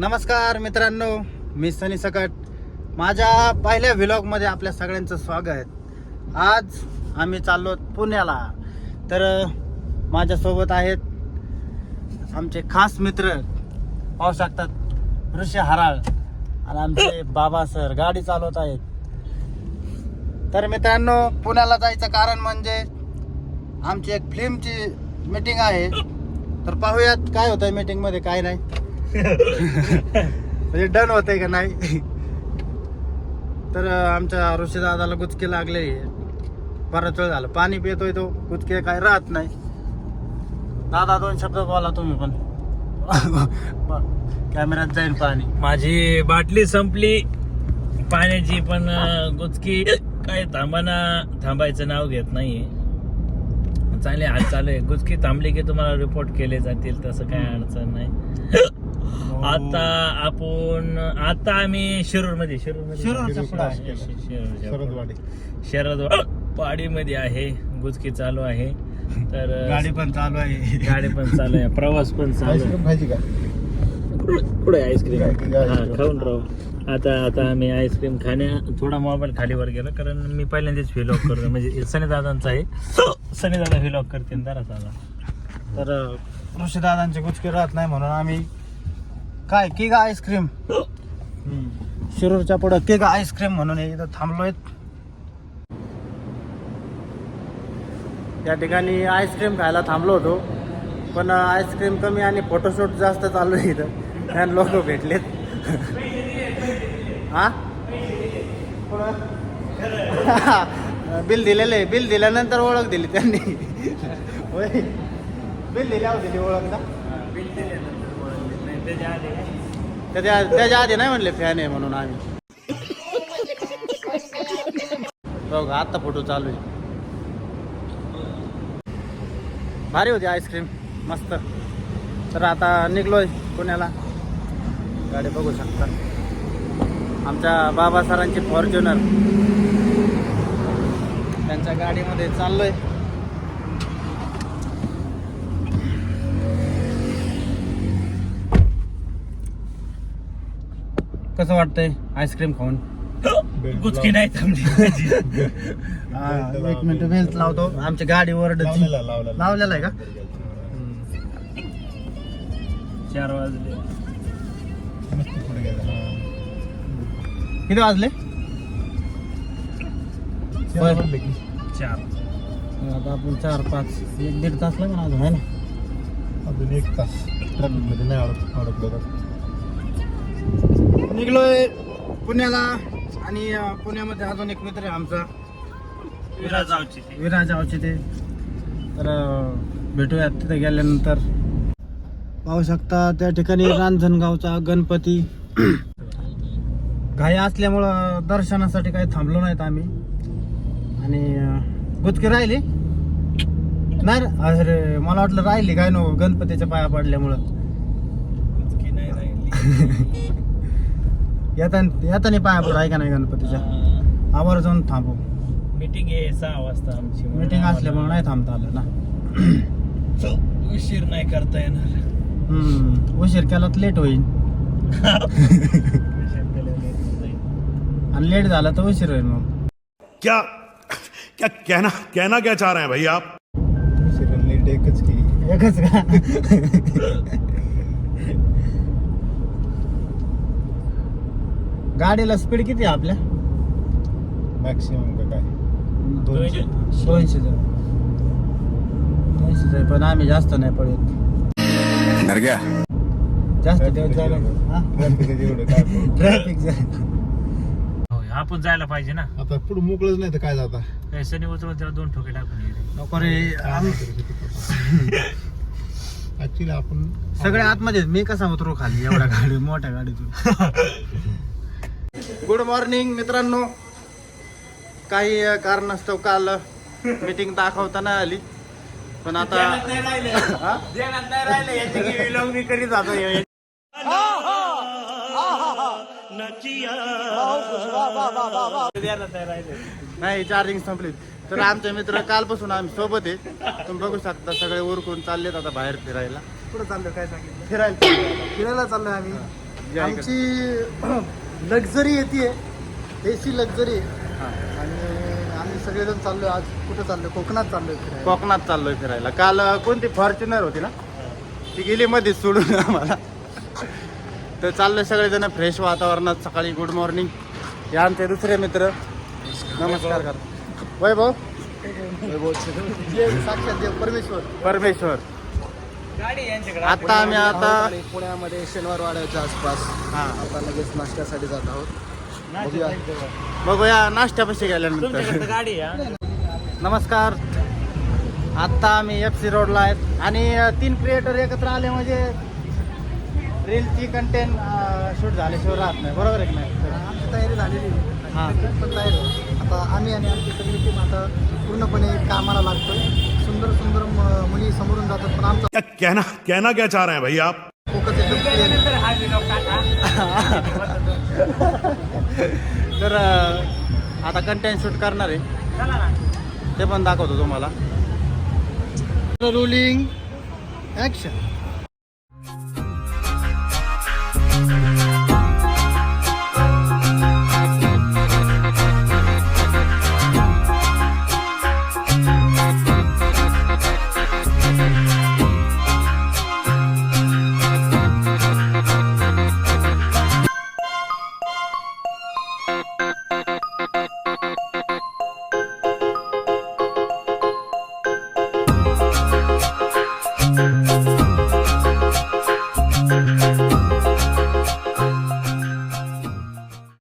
नमस्कार मित्रांनो मी सनी सकट. माझ्या पहिल्या व्हिलॉगमध्ये आपल्या सगळ्यांचं स्वागत. आज आम्ही चाललो पुण्याला. तर माझ्यासोबत आहेत आमचे खास मित्र पाहू शकतात ऋषी हराळ आणि आमचे बाबा सर गाडी चालवत आहेत. तर मित्रांनो पुण्याला जायचं कारण म्हणजे आमची एक फिल्मची मीटिंग आहे. तर पाहूयात काय होतं मीटिंगमध्ये काय नाही. म्हणजे डन होतंय का नाही? तर आमच्या ऋषी दादाला गुचके लागले. बराच वेळ झालं. पाणी पितोय तो. गुचके काय राहत नाही. दादा दोन शब्द बोला तुम्ही पण. कॅमेऱ्यात जाईल पाणी. माझी बाटली संपली. पाण्याची पण गुचकी. काय थांबाना थांबायचं नाव घेत नाहीये. चालेल आज चालू आहे. गुचकी थांबली की तुम्हाला रिपोर्ट केले जातील. तसं काय अडचण नाही. आता आपण आता आम्ही शिरूरमध्ये शिरूरमध्ये. शरदवाडी. शरद वाडी मध्ये आहे गुचकी चालू आहे. तर गाडी पण चालू आहे. गाडी पण चालू आहे प्रवास पण चालू आहे. कुठे आईस्क्रीम? हा खाऊन राहू. आता आता आम्ही आईस्क्रीम खाण्या थोडा मोबाईल खालीवर गेलो कारण मी पहिल्यांदाच व्हिलॉग करतो. म्हणजे सनी दादांचा आहे. सनी दादा व्हिलॉग करते दादा तर अं, ऋषी दादांचे गुचके राहत नाही म्हणून आम्ही काय केक आईस्क्रीम? शिरूरच्या पुढं केक आईस्क्रीम म्हणून हे इथं थांबलोय या ठिकाणी आईस्क्रीम खायला थांबलो होतो. पण आईस्क्रीम कमी आणि फोटोशूट जास्त चालू आहे इथं. आणि लोक भेटलेत. हा? बिल दिलेलं आहे. बिल दिल्यानंतर ओळख दिली त्यांनी. होय. बिल दिल्यावर दिली ओळख ना? त्याच्या त्याच्या आधी नाही म्हणले फॅन आहे म्हणून आम्ही. बघ आता फोटो चालू आहे. भारी होती आईस्क्रीम मस्त. तर आता निघलोय पुण्याला. गाडी बघू शकता. आमच्या बाबा सरांची फॉर्च्युनर त्यांच्या गाडीमध्ये चाललोय. कसं वाटतंय आईस्क्रीम खाऊन? गुचकी नाही थांबली. हा, एक मिनिट बेल्ट लावतो. आमची गाडी ओरडत. लावलेला लावलेला. लावलेला आहे का? चार वाजले. मस्त पुढे गेला. किती वाजले? चार वाजले की. चार. आता आपण चार पाच एक दीड तास लागणार अजून आहे ना? अजून एक तास. ट्रॅफिकमध्ये नाही अडक अडकलो तर. निघलोय पुण्याला आणि पुण्यामध्ये अजून एक मित्र आहे आमचा. विराजावची ती. विराज ते. तर भेटूयात तिथे गेल्यानंतर. पाहू शकता त्या ठिकाणी रांजणगावचा गणपती. घाई असल्यामुळं दर्शनासाठी काही थांबलो नाहीत आम्ही. आणि अं, गुचकी राहिली? नाही रे. अरे मला वाटलं राहिली काय नो गणपतीच्या पाया पडल्यामुळं. नाही राहिली. येताना येताना पाया पड आहे का नाही गणपतीच्या? आवर जाऊन थांबू. मीटिंग आहे सहा वाजता आमची मीटिंग असल्यामुळे नाही थांबता आलं ना. उशीर नाही करता येणार. हम्म, उशीर केला तर लेट होईल आणि लेट झाला तर उशीर होईल मग. क्या क्या कहना कहना क्या चाह रहे हैं भाई आप? सिरियल नीट एकच की एकच का? गाडीला स्पीड किती आहे आपल्या? मॅक्सिमम का काय? दोनशे. दोनशे. दोनशे आहे पण आम्ही जास्त नाही पडत जास्त दिवस झाले. ट्रॅफिक होय, आपण जायला पाहिजे ना. आता पुढे मोकळच नाही तर काय जाता? काय शनी उतरून त्याला दोन ठोके टाकून. नको रे. ऍक्च्युली आपण सगळे आतमध्ये मी कसा उतरू खाली? एवढ्या गाडी मोठ्या गाडीतून. गुड मॉर्निंग मित्रांनो. काही कारणास्तव काल मीटिंग दाखवता नाही आली. पण आता? मी करीत जातो हे. नाही चार्जिंग संपली तर आमचे मित्र कालपासून आम्ही सोबत आहे तुम्ही बघू शकता सगळे उरकून चाललेत आता बाहेर फिरायला. पुढे चाललं काय सांगितलं? फिरायला फिरायला चाललोय आम्ही? आमची लक्झरी येते एसी लक्झरी हा. आणि आम्ही सगळेजण चाललोय आज. कुठं चाललोय? कोकणात चाललोय फिरायला. कोकणात चाललोय फिरायला. काल अं, कोणती फॉर्च्युनर होती ना? ती गेली मध्ये सोडून आम्हाला. तर चाललोय सगळेजण फ्रेश वातावरणात. सकाळी गुड मॉर्निंग. हे आमचे दुसरे मित्र. नमस्कार कर वैभव? देव, साक्षात देव परमेश्वर. परमेश्वर. आता आम्ही आता पुण्यामध्ये शनिवार वाड्याच्या आसपास हा आता लगेच नाश्त्यासाठी जात आहोत बघूया. बघूया नाश्त्यापाशी गेल्यानंतर गाडी आहे? नमस्कार आत्ता आम्ही एफ सी रोडला आहेत आणि तीन क्रिएटर एकत्र आले म्हणजे रीलची कंटेंट शूट झाल्याशिवाय राहत नाही बरोबर आहे की नाही आमची तयारी झालेली. हा. पण तयारी आहे. आता आम्ही आणि आमची सगळी टीम आता पूर्णपणे कामाला लागतोय सुंदर सुंदर मुली समोरून जातात पण आमचा क्या कहना कहना क्या चाह रहे हैं भाई आप? फोकस एकदम. तर आता कंटेंट शूट करणार आहे. चला ना. ते पण दाखवतो तुम्हाला. Rolling action